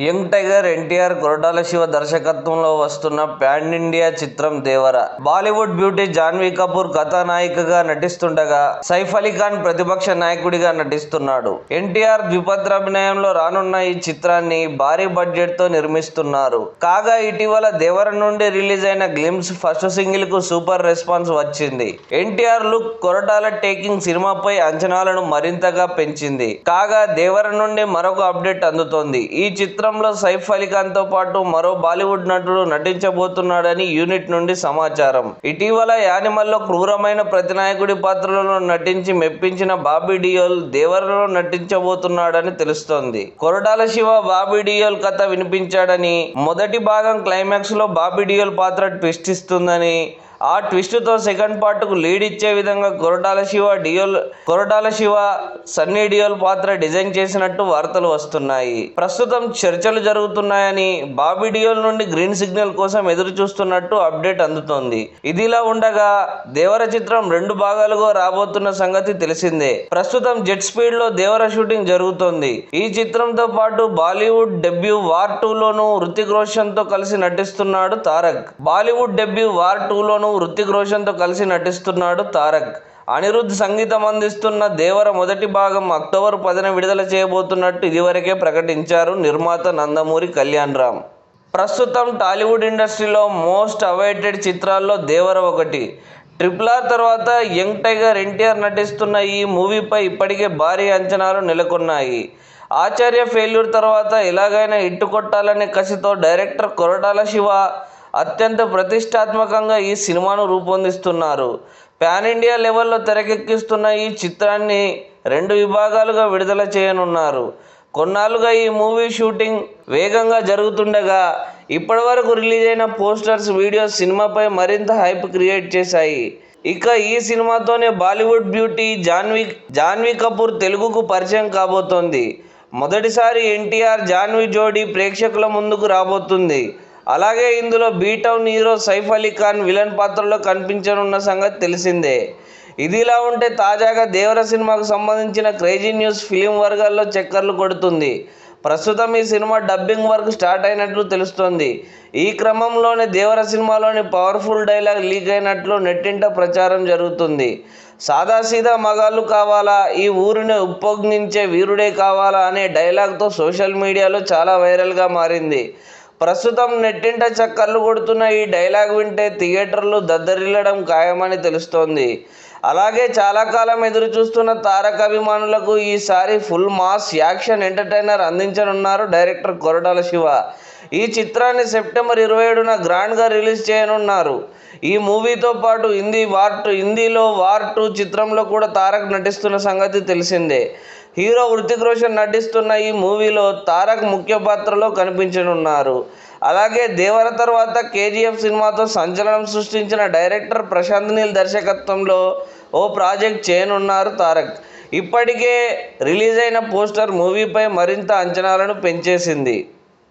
Young tiger NTR Koratala Siva దర్శకత్వంలో వస్తున్న pan India చిత్రం దేవర. బాలీవుడ్ బ్యూటీ జాన్వీ కపూర్ కథానాయికగా నటిస్తుండగా సైఫ్ అలీ ఖాన్ ప్రతిపక్ష నాయకుడిగా నటిస్తున్నాడు. ఎన్టీఆర్ ద్విపత్ర అభినయంలో రానున్న ఈ చిత్రాన్ని భారీ బడ్జెట్తో నిర్మిస్తున్నారు. కాగా ఇటీవల దేవర నుండి రిలీజ్ అయిన గ్లిమ్స్ ఫస్ట్ సింగిల్కు సూపర్ రెస్పాన్స్ వచ్చింది. ఎన్టీఆర్ లుక్ కొరటాల టేకింగ్ సినిమాపై అంచనాలను మరింతగా పెంచింది. కాగా దేవర నుండి మరొక అప్డేట్ అందుతోంది. ఈ చిత్రం చిత్రంలో సైఫ్ అలీ పాటు మరో బాలీవుడ్ నటుడు నటించబోతున్నాడని యూనిట్ నుండి సమాచారం. ఇటీవల యానిమల్లో క్రూరమైన ప్రతినాయకుడి పాత్రలో నటించి మెప్పించిన బాబీ డియోల్ దేవరలో నటించబోతున్నాడని తెలుస్తోంది. కొరటాల శివ బాబీ డియోల్ కథ వినిపించాడని మొదటి భాగం క్లైమాక్స్లో బాబీ డియోల్ పాత్ర ట్విస్ట్ ఇస్తుందని ఆ ట్విస్ట్తో సెకండ్ పార్ట్కు లీడ్ ఇచ్చే విధంగా కొరటాల శివ డియోల్ కొరటాల శివ సన్నీ డియోల్ పాత్ర డిజైన్ చేసినట్టు వార్తలు వస్తున్నాయి. ప్రస్తుతం చర్చలు జరుగుతున్నాయని బాబీ డియోల్ నుండి గ్రీన్ సిగ్నల్ కోసం ఎదురు చూస్తున్నట్టు అప్డేట్ అందుతోంది. ఇదిలా ఉండగా దేవర చిత్రం రెండు భాగాలుగా రాబోతున్న సంగతి తెలిసిందే. ప్రస్తుతం జెట్ స్పీడ్లో దేవర షూటింగ్ జరుగుతోంది. ఈ చిత్రంతో పాటు బాలీవుడ్ డెబ్యూ వార్ టూలోను లోను హృతిక్ రోషన్తో కలిసి నటిస్తున్నాడు Tarak. Bollywood debut war two లోను హృతిక్ రోషన్తో కలిసి నటిస్తున్నాడు తారక్. అనిరుద్ధ్ సంగీతం అందిస్తున్న దేవర మొదటి భాగం అక్టోబర్ పదిన విడుదల చేయబోతున్నట్టు ఇదివరకే ప్రకటించారు నిర్మాత నందమూరి కళ్యాణ్ రామ్. ప్రస్తుతం టాలీవుడ్ ఇండస్ట్రీలో మోస్ట్ అవైటెడ్ చిత్రాల్లో దేవర ఒకటి. ట్రిపుల్ ఆర్ తర్వాత యంగ్ టైగర్ ఎన్టీఆర్ నటిస్తున్న ఈ మూవీపై ఇప్పటికే భారీ అంచనాలు నెలకొన్నాయి. ఆచార్య ఫెయిల్యూర్ తర్వాత ఎలాగైనా ఇట్టు కొట్టాలనే కసితో డైరెక్టర్ కొరటాల శివ అత్యంత ప్రతిష్టాత్మకంగా ఈ సినిమాను రూపొందిస్తున్నారు. పాన్ ఇండియా లెవెల్లో తెరకెక్కిస్తున్న ఈ చిత్రాన్ని రెండు విభాగాలుగా విడుదల చేయనున్నారు. కొన్నాళ్ళుగా ఈ మూవీ షూటింగ్ వేగంగా జరుగుతుండగా ఇప్పటివరకు రిలీజ్ అయిన పోస్టర్స్ వీడియోస్ సినిమాపై మరింత హైప్ క్రియేట్ చేశాయి. ఇక ఈ సినిమాతోనే బాలీవుడ్ బ్యూటీ జాన్వీ జాన్వీ కపూర్ తెలుగుకు పరిచయం కాబోతోంది. మొదటిసారి ఎన్టీఆర్ జాన్వీ జోడీ ప్రేక్షకుల ముందుకు రాబోతుంది. అలాగే ఇందులో B town hero Saif Ali Khan villain పాత్రలో కనిపించనున్న సంగతి తెలిసిందే. ఇదిలా ఉంటే తాజాగా దేవర సినిమాకు సంబంధించిన క్రేజీ న్యూస్ ఫిలిం వర్గాల్లో చక్కర్లు కొడుతుంది. ప్రస్తుతం ఈ సినిమా డబ్బింగ్ వర్క్ స్టార్ట్ అయినట్లు తెలుస్తోంది. ఈ క్రమంలోనే దేవర సినిమాలోని పవర్ఫుల్ డైలాగ్ లీక్ అయినట్లు నెట్టింట ప్రచారం జరుగుతుంది. సాదాసీదా మగాళ్ళు కావాలా? ఈ ఊరిని ఉప్పొంగించే వీరుడే కావాలా? అనే డైలాగ్తో సోషల్ మీడియాలో చాలా వైరల్గా మారింది. ప్రస్తుతం నెట్టింట చక్కర్లు కొడుతున్న ఈ డైలాగ్ వింటే థియేటర్లు దద్దరిల్లడం ఖాయమని తెలుస్తోంది. అలాగే చాలా కాలం ఎదురు చూస్తున్న తారక అభిమానులకు ఈసారి ఫుల్ మాస్ యాక్షన్ ఎంటర్టైనర్ అందించనున్నారు డైరెక్టర్ కొరటాల శివ. ఈ చిత్రాన్ని సెప్టెంబర్ ఇరవై ఏడున గ్రాండ్గా రిలీజ్ చేయనున్నారు. ఈ మూవీతో పాటు హిందీ వార్ టూ హిందీలో వార్ టూ చిత్రంలో కూడా తారక్ నటిస్తున్న సంగతి తెలిసిందే. హీరో హృతిక్ రోషన్ నటిస్తున్న ఈ మూవీలో తారక్ ముఖ్య పాత్రలో కనిపించనున్నారు. అలాగే దేవర తర్వాత కేజీఎఫ్ సినిమాతో సంచలనం సృష్టించిన డైరెక్టర్ ప్రశాంత్ నీల్ దర్శకత్వంలో ఓ ప్రాజెక్ట్ చేయనున్నారు తారక్. ఇప్పటికే రిలీజ్ అయిన పోస్టర్ మూవీపై మరింత అంచనాలను పెంచేసింది.